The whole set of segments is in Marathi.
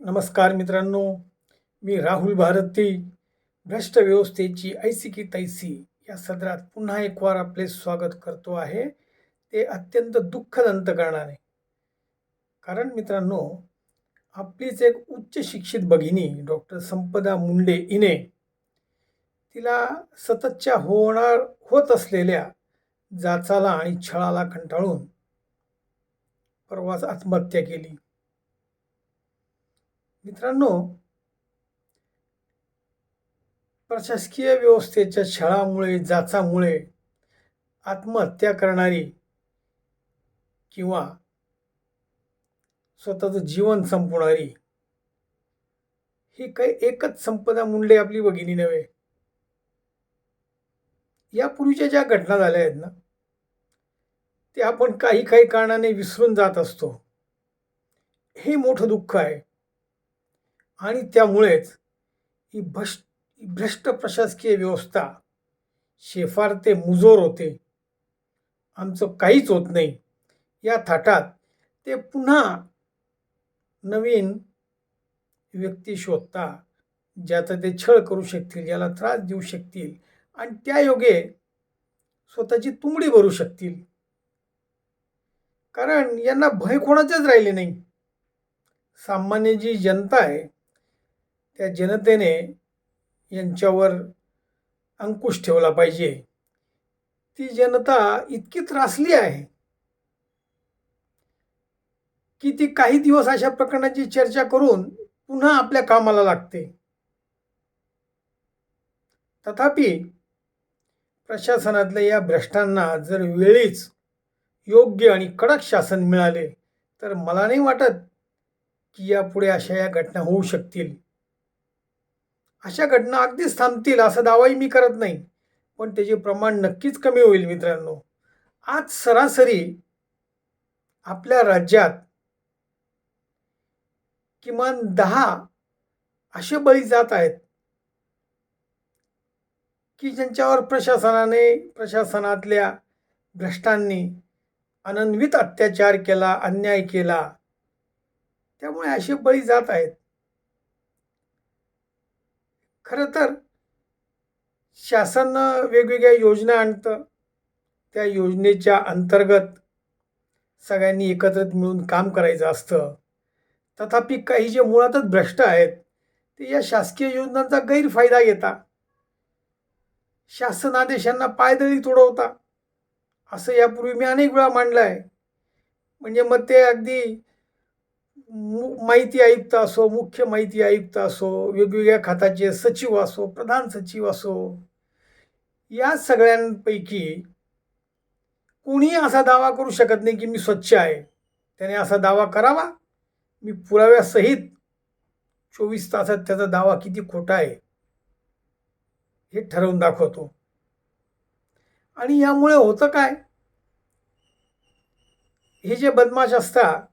नमस्कार मित्रांनो मी राहुल भारती भ्रष्ट व्यवस्थेची ऐसी की तैसी या सदरात पुन्हा एक वार आपले स्वागत करतो आहे. ते अत्यंत दुःखद अंतकरणाने कारण मित्रांनो आपलीच एक उच्च शिक्षित भगिनी डॉक्टर संपदा मुंडे इने तिला सततच्या होणार होत असलेल्या जाचाला आणि छळाला कंटाळून परवाच आत्महत्या केली. मित्रांनो प्रशासकीय व्यवस्थेच्या छळामुळे जाचामुळे आत्महत्या करणारी किंवा स्वतःचं जीवन संपवणारी ही काही एकच संपदा मुंडे आपली भगिनी नव्हे. यापूर्वीच्या ज्या घटना झाल्या आहेत ना ते आपण काही काही कारणाने विसरून जात असतो. हे मोठं दुःख आहे. आणि त्यामुळेच ही भ्रष्ट भ्रष्ट प्रशासकीय व्यवस्था शेफार ते मुजोर होते. आमचं काहीच होत नाही. या थाटात ते पुन्हा नवीन व्यक्ती शोधता ज्याचं ते छळ करू शकतील ज्याला त्रास देऊ शकतील आणि त्या योगे स्वतःची तुंबडी भरू शकतील. कारण यांना भय कोणाचेच राहिले नाही. सामान्य जी जनता आहे त्या जनतेने यांच्यावर अंकुश ठेवला पाहिजे. ती जनता इतकी त्रासली आहे की ती काही दिवस अशा प्रकरणाची चर्चा करून पुन्हा आपल्या कामाला लागते. तथापि प्रशासनातल्या या भ्रष्टांना जर वेळीच योग्य आणि कडक शासन मिळाले तर मला नाही वाटत की यापुढे अशा या घटना होऊ शकतील. अशा घटना अगदीच थांबतील असा दावाही मी करत नाही. पण त्याचे प्रमाण नक्कीच कमी होईल मित्रांनो. आज सरासरी आपल्या राज्यात किमान दहा असे बळी जात आहेत की ज्यांच्यावर प्रशासनाने प्रशासनातल्या भ्रष्टांनी अनन्वित अत्याचार केला अन्याय केला त्यामुळे असे बळी जात आहेत. खरं तर शासन वेगवेगळ्या योजना आणतं. त्या योजनेच्या अंतर्गत सगळ्यांनी एकत्रित मिळून काम करायचं असतं. तथापि काही जे मुळातच भ्रष्ट आहेत ते या शासकीय योजनांचा गैरफायदा घेता. शासन आदेशांना पायदळी तुडवता. असं यापूर्वी मी अनेक वेळा मांडलं आहे म्हणजे मग ते अगदी माहिती आयुक्त असो मुख्य माहिती आयुक्त असो वेगवेगळ्या खात्याचे सचिव असो प्रधान सचिव असो या सगळ्यांपैकी कोणीही असा दावा करू शकत नाही की मी स्वच्छ आहे. त्याने असा दावा करावा. मी पुराव्यासहित चोवीस तासात त्याचा दावा किती खोटा आहे हे ठरवून दाखवतो. आणि यामुळे होतं काय? हे जे बदमाश असतात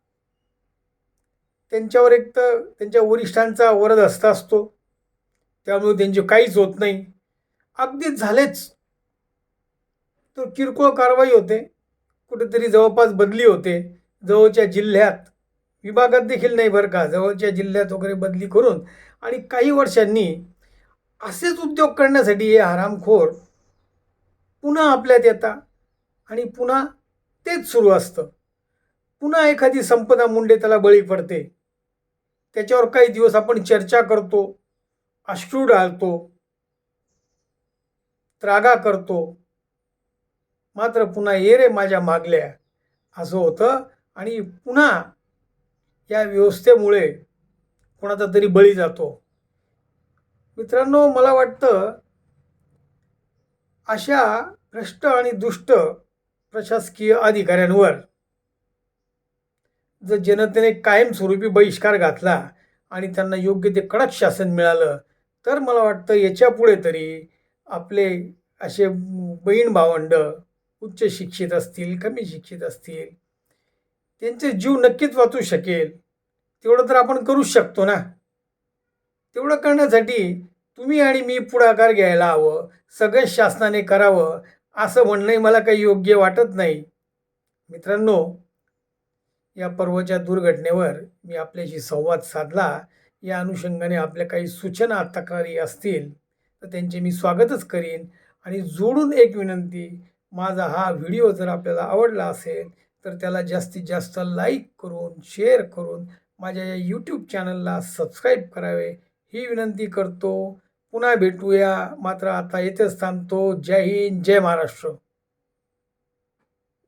त्यांच्यावर एक तर त्यांच्या वरिष्ठांचा वरद हस्ता असतो. त्यामुळे त्यांचे काहीच होत नाही. अगदीच झालेच. तर किरकोळ कारवाई होते. कुठेतरी जवळपास बदली होते. जवळच्या जिल्ह्यात. विभागात देखील नाही बरं का. जवळच्या जिल्ह्यात वगैरे बदली करून आणि काही वर्षांनी असेच उद्योग करण्यासाठी हे हरामखोर पुन्हा आपल्यात येतात आणि पुन्हा तेच सुरू असतं. पुन्हा एखादी संपदा मुंडे त्याला बळी पडते. त्याच्यावर काही दिवस आपण चर्चा करतो अश्रू डाळतो त्रागा करतो. मात्र पुन्हा ये रे माझ्या मागल्या. असं होतं. आणि पुन्हा या व्यवस्थेमुळे कोणाचा तरी बळी जातो. मित्रांनो मला वाटतं अशा भ्रष्ट आणि दुष्ट प्रशासकीय अधिकाऱ्यांवर जर जनतेने कायमस्वरूपी बहिष्कार घातला आणि त्यांना योग्य ते कडक शासन मिळालं तर मला वाटतं याच्यापुढे तरी आपले असे बहीण भावंड उच्च शिक्षित असतील कमी शिक्षित असतील त्यांचे जीव नक्कीच वाचू शकेल. तेवढं तर आपण करूच शकतो ना. तेवढं करण्यासाठी तुम्ही आणि मी पुढाकार घ्यायला हवं सगळं शासनाने करावं असं म्हणणंही मला काही योग्य वाटत नाही. मित्रांनो या पर्वच्या दुर्घटनेवर मी आपल्याशी संवाद साधला. या अनुषंगाने आपल्या काही सूचना तक्रारी असतील तर त्यांचे मी स्वागतच करीन. आणि जोडून एक विनंती माझा हा व्हिडिओ जर आपल्याला आवडला असेल तर त्याला जास्तीत जास्त लाईक करून शेअर करून माझ्या या यूट्यूब चॅनलला सबस्क्राईब करावे. ही विनंती करतो. पुन्हा भेटूया. मात्र आता येथेच थांबतो. जय हिंद जय महाराष्ट्र.